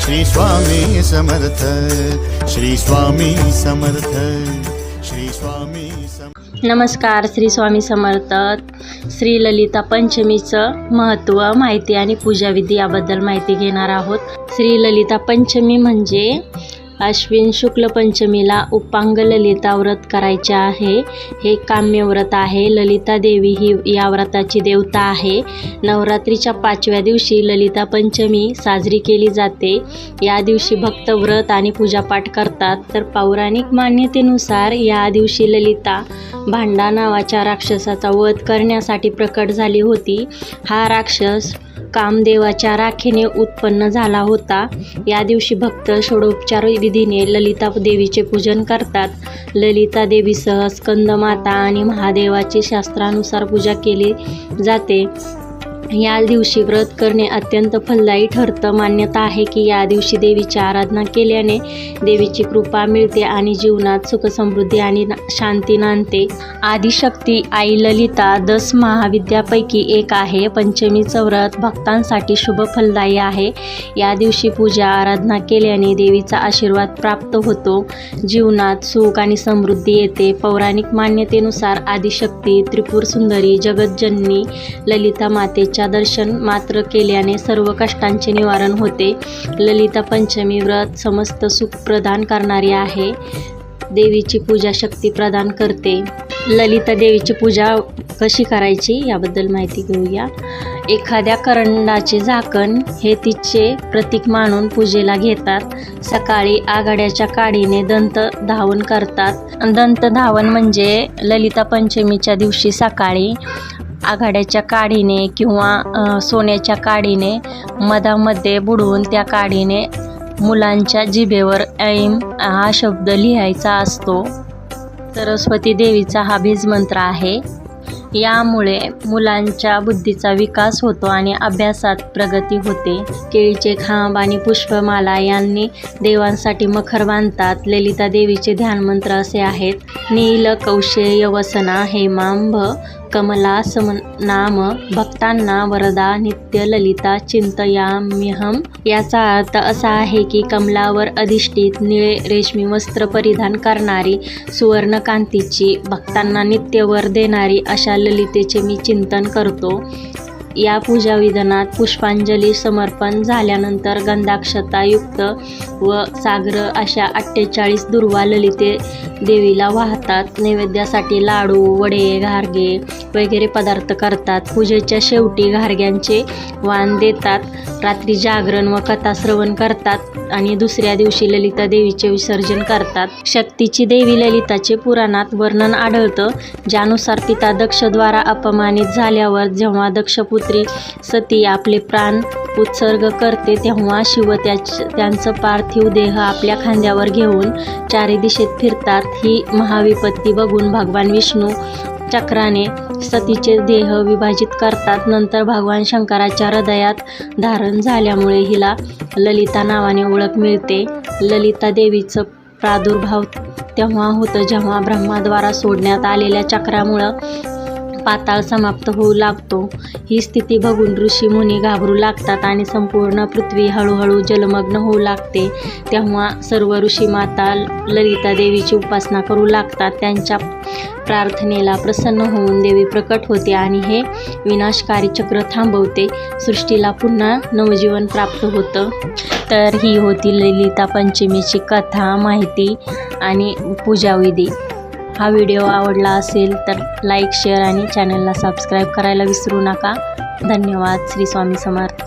श्री स्वामी समर्थ श्री स्वामी समर्थ श्री स्वामी समर्थ. नमस्कार श्री स्वामी समर्थ. श्री ललिता पंचमीचं महत्त्व माहिती आणि पूजाविधी याबद्दल माहिती घेणार आहोत. श्री ललिता पंचमी म्हणजे अश्विन शुक्ल पंचमीला उपांग ललिता व्रत करायचे आहे. हे काम्य व्रत आहे. ललिता देवी ही या व्रताची देवता आहे. नवरात्रीच्या पाचव्या दिवशी ललिता पंचमी साजरी केली जाते. या दिवशी भक्त व्रत आणि पूजापाठ करतात. तर पौराणिक मान्यतेनुसार या दिवशी ललिता भांडा नावाच्या राक्षसाचा वध करण्यासाठी प्रकट झाली होती. हा राक्षस कामदेवाच्या राखेने उत्पन्न झाला होता. या दिवशी भक्त षोडोपचार विधीने ललिता देवीचे पूजन करतात. ललिता देवीसह स्कंदमाता आणि महादेवाची शास्त्रानुसार पूजा केली जाते. या दिवशी व्रत करणे अत्यंत फलदायी ठरतं. मान्यता आहे की या दिवशी देवीची आराधना केल्याने देवीची कृपा मिळते आणि जीवनात सुखसमृद्धी आणि ना- शांती नांदते. आदिशक्ती आई ललिता दस महाविद्यापैकी एक आहे. पंचमीचं व्रत भक्तांसाठी शुभ फलदायी आहे. या दिवशी पूजा आराधना केल्याने देवीचा आशीर्वाद प्राप्त होतो. जीवनात सुख आणि समृद्धी येते. पौराणिक मान्यतेनुसार आदिशक्ती त्रिपुर सुंदरी जगज्जननी ललिता मातेच्या दर्शन मात्र केल्याने सर्व कष्टांचे निवारण होते. ललिता पंचमी व्रत समस्त सुख प्रदान करणारी आहे. देवीची पूजा शक्ती प्रदान करते. ललिता देवीची पूजा कशी करायची याबद्दल माहिती घेऊया. एखाद्या करंडाचे झाकण हे तिचे प्रतीक मानून पूजेला घेतात. सकाळी आघाड्याच्या काडीने दंत धावन करतात. दंत धावन म्हणजे ललिता पंचमीच्या दिवशी सकाळी आघाड्याच्या काडीने किंवा सोन्याच्या काडीने मधामध्ये बुडवून त्या काडीने मुलांच्या जिभेवर ऐम हा शब्द लिहायचा असतो. सरस्वती देवीचा हा बीजमंत्र आहे. यामुळे मुलांच्या बुद्धीचा विकास होतो आणि अभ्यासात प्रगती होते. केळीचे खांब आणि पुष्पमाला यांनी देवांसाठी मखर बांधतात. ललिता देवीचे ध्यानमंत्र असे आहेत. नील कौशेय वसना हेमांभ कमला सम नाम भक्तांना वरदा नित्य ललिता चिंतयाम्यहम. याचा अर्थ असा आहे की कमलावर अधिष्ठित निळे रेशमी वस्त्र परिधान करणारी सुवर्णकांतीची भक्तांना नित्यवर देणारी अशा ललितेचे मी चिंतन करतो. या पूजा विधानात पुष्पांजली समर्पण झाल्यानंतर गंधाक्षतायुक्त व सागर अशा अठ्ठेचाळीस दुर्वा ललिते देवीला वाहतात. नैवेद्यासाठी लाडू वडे घारगे वगैरे पदार्थ करतात. पूजेच्या शेवटी घारग्यांचे वाण देतात. रात्री जागरण व कथा श्रवण करतात आणि दुसऱ्या दिवशी ललिता देवीचे विसर्जन करतात. शक्तीची देवी ललिताचे पुराणात वर्णन आढळतं. ज्यानुसार पिता दक्षद्वारा अपमानित झाल्यावर जेव्हा पुत्री सती आपले प्राण उत्सर्ग करते तेव्हा शिव त्याच त्यांचं पार्थिव देह आपल्या खांद्यावर घेऊन चारी दिशेत फिरतात. ही महाविपत्ती बघून भगवान विष्णू चक्राने सतीचे देह विभाजित करतात. नंतर भगवान शंकराच्या हृदयात धारण झाल्यामुळे हिला ललिता नावाने ओळख मिळते. ललिता देवीचं प्रादुर्भाव तेव्हा होतं जेव्हा ब्रह्माद्वारा सोडण्यात आलेल्या चक्रामुळं पाताळ समाप्त होऊ लागतो. ही स्थिती बघून ऋषी मुनी घाबरू लागतात आणि संपूर्ण पृथ्वी हळूहळू जलमग्न होऊ लागते. तेव्हा सर्व ऋषी माता ललिता देवीची उपासना करू लागतात. त्यांच्या प्रार्थनेला प्रसन्न होऊन देवी प्रकट होते आणि हे विनाशकारी चक्र थांबवते. सृष्टीला पुन्हा नवजीवन प्राप्त होतं. तर ही होती ललिता पंचमीची कथा माहिती आणि पूजाविधी. हा व्हिडिओ आवडला असेल तर लाईक शेअर आणि चॅनलला सबस्क्राईब करायला विसरू नका. धन्यवाद. श्री स्वामी समर्थ.